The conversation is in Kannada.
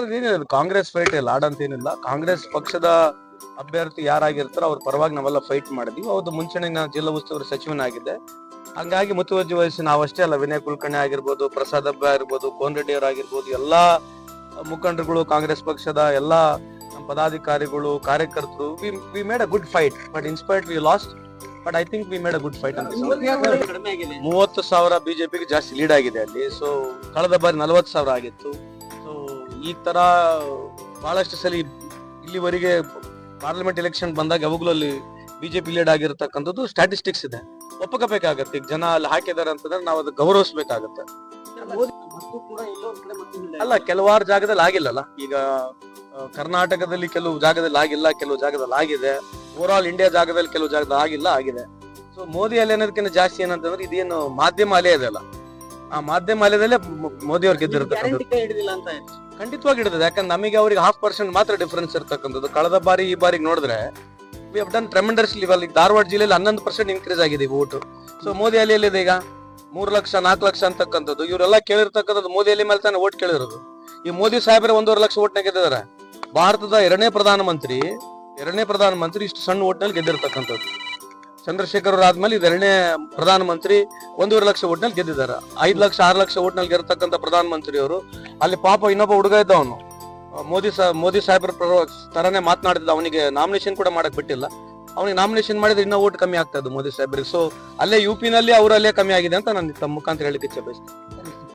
ಏನಿಲ್ಲ ಕಾಂಗ್ರೆಸ್ ಫೈಟ್ ಇಲ್ಲ ಆಡಂತೇನಿಲ್ಲ ಕಾಂಗ್ರೆಸ್ ಪಕ್ಷದ ಅಭ್ಯರ್ಥಿ ಯಾರಾಗಿರ್ತಾರೋ ಅವ್ರ ಪರವಾಗಿ ನಾವೆಲ್ಲ ಫೈಟ್ ಮಾಡಿದ್ವಿ. ಅವ್ರದ್ದು ಮುಂಚೆನೆ ನಾನು ಜಿಲ್ಲಾ ಉಸ್ತುವಾರಿ ಸಚಿವನಾಗಿದ್ದೆ ಹಂಗಾಗಿ ಮುತುವರ್ಜಿ ವಹಿಸಿ ನಾವಷ್ಟೇ ಅಲ್ಲ. ವಿನಯ್ ಕುಲಕರ್ಣಿ ಆಗಿರ್ಬೋದು ಪ್ರಸಾದ್ ಅಬ್ಬ ಆಗಿರ್ಬೋದು ಕೋನ್ ರೆಡ್ಡಿ ಅವರಾಗಿರ್ಬೋದು ಎಲ್ಲಾ ಮುಖಂಡರುಗಳು ಕಾಂಗ್ರೆಸ್ ಪಕ್ಷದ ಎಲ್ಲಾ ಪದಾಧಿಕಾರಿಗಳು ಕಾರ್ಯಕರ್ತರು we made a good fight but inspired we lost but I think we made a good fight ಅಂತ ಮೂವತ್ತು ಸಾವಿರ ಬಿಜೆಪಿಗೆ ಜಾಸ್ತಿ ಲೀಡ್ ಆಗಿದೆ ಅಲ್ಲಿ. ಸೊ ಕಳೆದ ಬಾರಿ ನಲವತ್ತು ಸಾವಿರ ಆಗಿತ್ತು. ಈ ತರ ಬಹಳಷ್ಟು ಸಲ ಇಲ್ಲಿವರೆಗೆ ಪಾರ್ಲಿಮೆಂಟ್ ಎಲೆಕ್ಷನ್ ಬಂದಾಗ ಯಾವಾಗಲೂ ಅಲ್ಲಿ ಬಿಜೆಪಿ ಲೀಡ್ ಆಗಿರತಕ್ಕಂಥದ್ದು ಸ್ಟ್ಯಾಟಿಸ್ಟಿಕ್ಸ್ ಇದೆ. ಒಪ್ಪಕಬೇಕಾಗತ್ತೆ. ಜನ ಅಲ್ಲಿ ಹಾಕಿದ್ದಾರೆ ಅಂತಂದ್ರೆ ನಾವು ಅದು ಗೌರವಿಸ್ಬೇಕಾಗತ್ತೆ. ಅಲ್ಲ, ಕೆಲವಾರು ಜಾಗದಲ್ಲಿ ಆಗಿಲ್ಲಲ್ಲ. ಈಗ ಕರ್ನಾಟಕದಲ್ಲಿ ಕೆಲವು ಜಾಗದಲ್ಲಿ ಆಗಿಲ್ಲ, ಕೆಲವು ಜಾಗದಲ್ಲಿ ಆಗಿದೆ. ಓವರ್ ಆಲ್ ಇಂಡಿಯಾ ಜಾಗದಲ್ಲಿ ಕೆಲವು ಜಾಗದಲ್ಲಿ ಆಗಿಲ್ಲ, ಆಗಿದೆ. ಸೊ ಮೋದಿ ಅಲ್ಲಿ ಅನ್ನೋದಕ್ಕಿಂತ ಜಾಸ್ತಿ ಏನಂತಂದ್ರೆ ಇದೇನು ಮಾಧ್ಯಮ ಅಲೆ ಇದೆ ಅಲ್ಲ. ಆ ಮಾಧ್ಯಮ ಅಲೆದಲ್ಲೇ ಮೋದಿ ಅವ್ರು ಗೆದ್ದಿರತಕ್ಕಂಥದ್ದು. ಖಂಡಿತವಾಗಿ ಹಿಡಿತದೆ ಯಾಕಂದ್ರೆ ನಮಗೆ ಅವ್ರಿಗೆ ಹಾಫ್ ಪರ್ಸೆಂಟ್ ಮಾತ್ರ ಡಿಫರೆನ್ಸ್ ಇರ್ತಕ್ಕಂಥದ್ದು. ಕಳೆದ ಬಾರಿ ಈ ಬಾರಿಗೆ ನೋಡಿದ್ರೆ we have done tremendous level ಈಗ ಧಾರವಾಡ ಜಿಲ್ಲೆಯಲ್ಲಿ ಹನ್ನೊಂದು ಪರ್ಸೆಂಟ್ ಇನ್ಕ್ರೀಸ್ ಆಗಿದೆ ಓಟು ಸೊ ಮೋದಿ ಅಲ್ಲಿ ಎಲ್ಲಿದೆ ಈಗ? ಮೂರು ಲಕ್ಷ, ನಾಲ್ಕು ಲಕ್ಷ ಅಂತಕ್ಕಂಥದ್ದು. ಇವರೆಲ್ಲ ಕೇಳಿರ್ತಕ್ಕಂಥದ್ದು ಮೋದಿ ಅಲ್ಲಿ ಮೇಲೆ ತಾನೇ ಓಟ್ ಕೇಳಿರೋದು. ಈ ಮೋದಿ ಸಾಹೇಬ್ರೆ ಒಂದೂವರೆ ಲಕ್ಷ ಓಟ್ನ ಗೆದ್ದಿದ್ದಾರೆ. ಭಾರತದ ಎರಡನೇ ಪ್ರಧಾನಮಂತ್ರಿ ಎರಡನೇ ಪ್ರಧಾನಮಂತ್ರಿ ಇಷ್ಟು ಸಣ್ಣ ಓಟ್ನಲ್ಲಿ ಗೆದ್ದಿರ್ತಕ್ಕಂಥದ್ದು. ಚಂದ್ರಶೇಖರ್ ಅವ್ರು ಆದ್ಮೇಲೆ ಇದು ಎರಡನೇ ಪ್ರಧಾನಮಂತ್ರಿ ಒಂದೂವರೆ ಲಕ್ಷ ಓಟ್ನಲ್ಲಿ ಗೆದ್ದಿದ್ದಾರೆ. ಐದು ಲಕ್ಷ, ಆರು ಲಕ್ಷ ಓಟ್ನಲ್ಲಿ ಪ್ರಧಾನ ಪ್ರಧಾನಮಂತ್ರಿ ಅವರು ಅಲ್ಲಿ ಪಾಪ ಇನ್ನೊಬ್ಬ ಹುಡುಗ ಇದ್ದ ಅವನು ಮೋದಿ ಸಾ, ಮೋದಿ ಸಾಹೇಬ್ರ ತರನೇ ಮಾತನಾಡಿದ ಅವನಿಗೆ ನಾಮಿನೇಷನ್ ಕೂಡ ಮಾಡಕ್ ಬಿಟ್ಟಿಲ್ಲ. ಅವನಿಗೆ ನಾಮಿನೇಷನ್ ಮಾಡಿದ್ರೆ ಇನ್ನೂ ಓಟ್ ಕಮ್ಮಿ ಆಗ್ತದೆ ಮೋದಿ ಸಾಹೇಬ್ರಿಗೆ. ಸೊ ಅಲ್ಲೇ ಯು ನಲ್ಲಿ ಅವರಲ್ಲೇ ಕಮ್ಮಿ ಆಗಿದೆ ಅಂತ ನಾನು ತಮ್ಮ ಮುಖಾಂತರ ಹೇಳಿಕ್ಕೆ ಇಚ್ಛೆ ಬಯಸ್ತೀನಿ